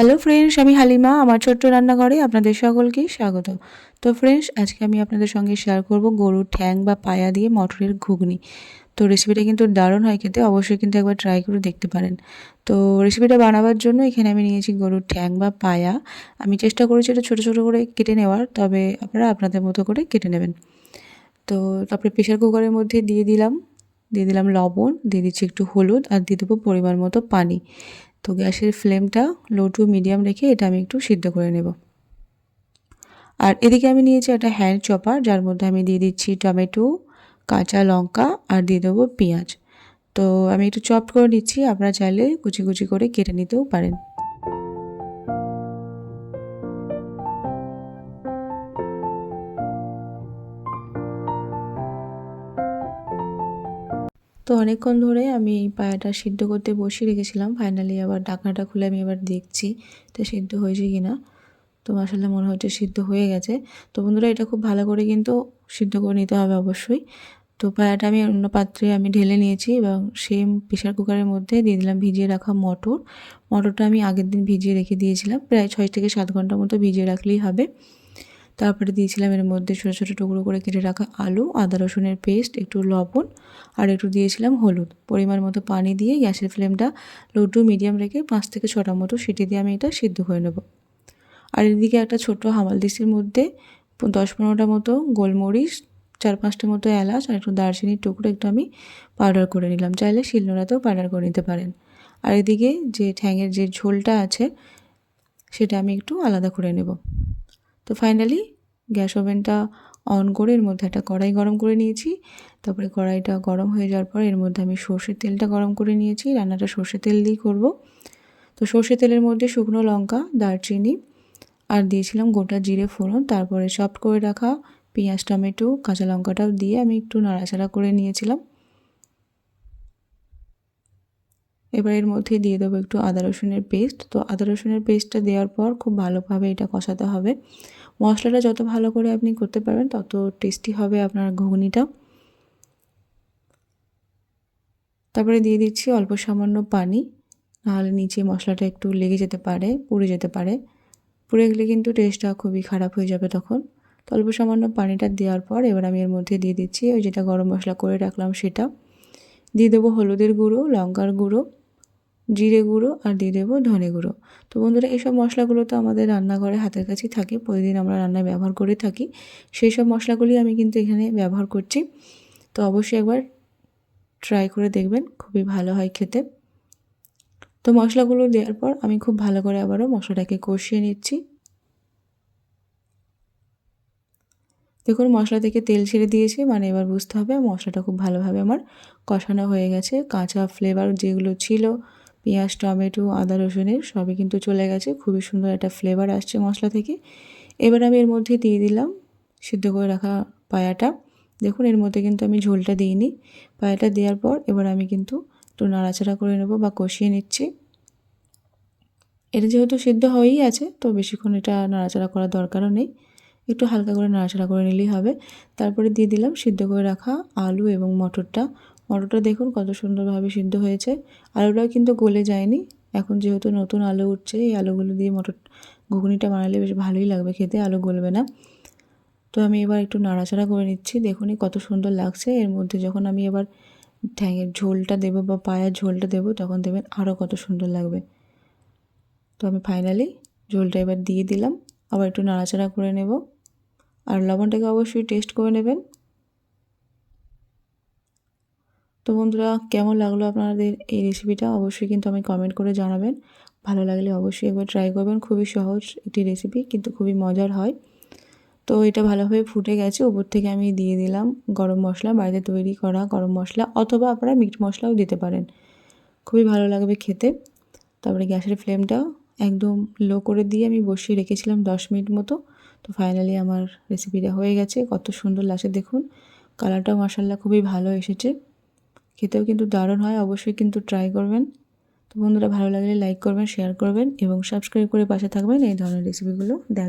Hello friends আমি হালিমা, আমার ছোট্ট রান্নাঘরে আপনাদের সকলকে স্বাগত। তো ফ্রেন্ডস আজকে আমি আপনাদের সঙ্গে শেয়ার করব গরুর ঠ্যাং বা পায়া দিয়ে মটরের ঘুগনি। তো রেসিপিটা কিন্তু দারুণ হয় খেতে, অবশ্যই কিন্তু একবার ট্রাই করে দেখতে পারেন। তো রেসিপিটা বানাবার জন্য এখানে আমি নিয়েছি গরুর ঠ্যাং বা পায়া। আমি চেষ্টা করেছি এটা ছোটো ছোটো করে কেটে নেওয়ার, তবে আপনারা আপনাদের মতো করে কেটে নেবেন। তো তারপরে প্রেশার কুকারের মধ্যে দিয়ে দিলাম। দিয়ে দিলাম লবণ, দিয়ে দিচ্ছি একটু হলুদ আর দিয়ে দেবো পরিমাণ মতো পানি। তো গ্যাসের ফ্লেমটা লো টু মিডিয়াম রেখে এটা আমি একটু সিদ্ধ করে নেব। আর এদিকে আমি নিয়েছি একটা হ্যান্ড চপার, যার মধ্যে আমি দিয়ে দিচ্ছি টমেটো, কাঁচা লঙ্কা আর দিয়ে দেবো পেঁয়াজ। তো আমি একটু চপ করে নিচ্ছি, আপনারা চাইলে কুচি কুচি করে কেটে নিতেও পারেন। তো অনেকক্ষণ ধরে আমি এই পায়াটা সিদ্ধ করতে বসিয়ে রেখেছিলাম। ফাইনালি আবার ঢাকনাটা খুলে আমি এবার দেখছি তো সিদ্ধ হয়েছে কি না তো মাসাল্লাহ মনে হচ্ছে সিদ্ধ হয়ে গেছে। তো বন্ধুরা, এটা খুব ভালো করে কিন্তু সিদ্ধ করে নিতে হবে অবশ্যই। তো পায়াটা আমি অন্য পাত্রে আমি ঢেলে নিয়েছি এবং সেম প্রেশার কুকারের মধ্যে দিয়ে দিলাম ভিজিয়ে রাখা মটর। মটরটা আমি আগের দিন ভিজিয়ে রেখে দিয়েছিলাম। প্রায় ছয় থেকে সাত ঘণ্টার মতো ভিজিয়ে রাখলেই হবে। তারপরে দিয়েছিলাম এর মধ্যে ছোটো ছোটো টুকরো করে কেটে রাখা আলু, আদা, রসুনের পেস্ট, একটু লবণ, আর একটু দিয়েছিলাম হলুদ। পরিমাণ মতো পানি দিয়ে গ্যাসের ফ্লেমটা লো টু মিডিয়াম রেখে পাঁচ থেকে ছটা মতো সিটি দিয়ে আমি এটা সিদ্ধ করে নেব। আর এদিকে একটা ছোট্ট হামাল দিসির মধ্যে দশ পনেরোটা মতো গোলমরিচ, চার পাঁচটা মতো এলাচ, আর একটু দারচিনির টুকরো একটু আমি পাউডার করে নিলাম। চাইলে শিলনোড়াতেও পাউডার করে নিতে পারেন। আর এদিকে যে ঠ্যাঙের যে ঝোলটা আছে, সেটা আমি একটু আলাদা করে নেব। তো ফাইনালি গ্যাস ওভেনটা অন করে এর মধ্যে একটা কড়াই গরম করে নিয়েছি। তারপরে কড়াইটা গরম হয়ে যাওয়ার পর এর মধ্যে আমি সর্ষের তেলটা গরম করে নিয়েছি। রান্নাটা সর্ষে তেল দিয়েই করব। তো সর্ষে তেলের মধ্যে শুকনো লঙ্কা, দারচিনি আর দিয়েছিলাম গোটা জিরে ফোড়ন। তারপরে সফট করে রাখা পেঁয়াজ, টমেটো, কাঁচা লঙ্কাটাও দিয়ে আমি একটু নাড়াচাড়া করে নিয়েছিলাম। এবার এর মধ্যে দিয়ে দেবো একটু আদা রসুনের পেস্ট তো আদা রসুনের পেস্টটা দেওয়ার পর খুব ভালোভাবে এটা কষাতে হবে। মশলাটা যত ভালো করে আপনি করতে পারবেন, তত টেস্টি হবে আপনার ঘুগনিটা। তারপরে দিয়ে দিচ্ছি অল্প সামান্য পানি। নাহলে নিচে মশলাটা একটু লেগে যেতে পারে, পুড়ে যেতে পারে। পুড়ে গেলে কিন্তু টেস্টটা খুবই খারাপ হয়ে যাবে তখন। তো অল্প সামান্য পানিটা দেওয়ার পর এবার আমি এর মধ্যে দিয়ে দিচ্ছি ওই যেটা গরম মশলা করে রাখলাম সেটা। দিয়ে দেবো হলুদের গুঁড়ো, লঙ্কার গুঁড়ো। জিরে গুঁড়ো আর দিয়ে দেবো ধনে গুঁড়ো। তো বন্ধুরা, এইসব মশলাগুলো তো আমাদের রান্নাঘরে হাতের কাছেই থাকে, প্রতিদিন আমরা রান্নায় ব্যবহার করে থাকি। সেই সব মশলাগুলি আমি কিন্তু এখানে ব্যবহার করছি। তো অবশ্যই একবার ট্রাই করে দেখবেন, খুবই ভালো হয় খেতে। তো মশলাগুলো দেওয়ার পর আমি খুব ভালো করে আবারও মশলাটাকে কষিয়ে নিচ্ছি। দেখুন, মশলা থেকে তেল ছেড়ে দিয়েছি মানে এবার বুঝতে হবে মশলাটা খুব ভালোভাবে আমার কষানো হয়ে গেছে। কাঁচা ফ্লেভার যেগুলো ছিল পেঁয়াজ, টমেটো, আদা, রসুনের সবই কিন্তু চলে গেছে। খুবই সুন্দর একটা ফ্লেভার আসছে মশলা থেকে। এবার আমি এর মধ্যে দিয়ে দিলাম সিদ্ধ করে রাখা পায়াটা। দেখুন, এর মধ্যে কিন্তু আমি ঝোলটা দিইনি। পায়াটা দেওয়ার পর এবার আমি কিন্তু একটু নাড়াচাড়া করে নেব বা কষিয়ে নিচ্ছি। এটা যেহেতু সিদ্ধ হয়েই আছে, তো বেশিক্ষণ এটা নাড়াচাড়া করার দরকারও নেই। একটু হালকা করে নাড়াচাড়া করে নিলেই হবে। তারপরে দিয়ে দিলাম সিদ্ধ করে রাখা আলু এবং মটরটা। মটরটা দেখুন কত সুন্দরভাবে সিদ্ধ হয়েছে। আলুটাও কিন্তু গলে যায়নি। এখন যেহেতু নতুন আলু উঠছে, এই আলুগুলো দিয়ে মটর ঘুগনিটা বানালে বেশ ভালোই লাগবে খেতে, আলু গলবে না। তো আমি এবার একটু নাড়াচাড়া করে নিচ্ছি। দেখুনই কত সুন্দর লাগছে। এর মধ্যে যখন আমি এবার ঠ্যাঙের ঝোলটা দেবো বা পায়ের ঝোলটা দেবো, তখন দেবেন আরও কত সুন্দর লাগবে। তো আমি ফাইনালি ঝোলটা এবার দিয়ে দিলাম। আবার একটু নাড়াচাড়া করে নেব। আর লবণটাকে অবশ্যই টেস্ট করে নেবেন। তো বন্ধুরা, কেমন লাগল আপনাদের এই রেসিপিটা অবশ্যই কিন্তু আমি কমেন্ট করে জানাবেন। ভালো লাগলে অবশ্যই একবার ট্রাই করবেন। খুবই সহজ একটি রেসিপি কিন্তু খুবই মজার হয়। তো এটা ভালোভাবে ফুটে গেছে। ওপর থেকে আমি দিয়ে দিলাম গরম মশলা, বাড়িতে তৈরি করা গরম মশলা, অথবা আপনারা মিট মশলাও দিতে পারেন। খুবই ভালো লাগবে খেতে। তারপরে গ্যাসের ফ্লেমটা একদম লো করে দিয়ে আমি বসিয়ে রেখেছিলাম দশ মিনিট মতো। তো ফাইনালি আমার রেসিপিটা হয়ে গেছে। কত সুন্দর লাগছে দেখুন। কালারটাও মাসাল্লাহ খুবই ভালো এসেছে। খেতেও কিন্তু দারুণ হয়, অবশ্যই কিন্তু ট্রাই করবেন। তো বন্ধুরা ভালো লাগলে লাইক করবেন শেয়ার করবেন এবং সাবস্ক্রাইব করে পাশে থাকবেন। এই ধরনের রেসিপিগুলো দেখ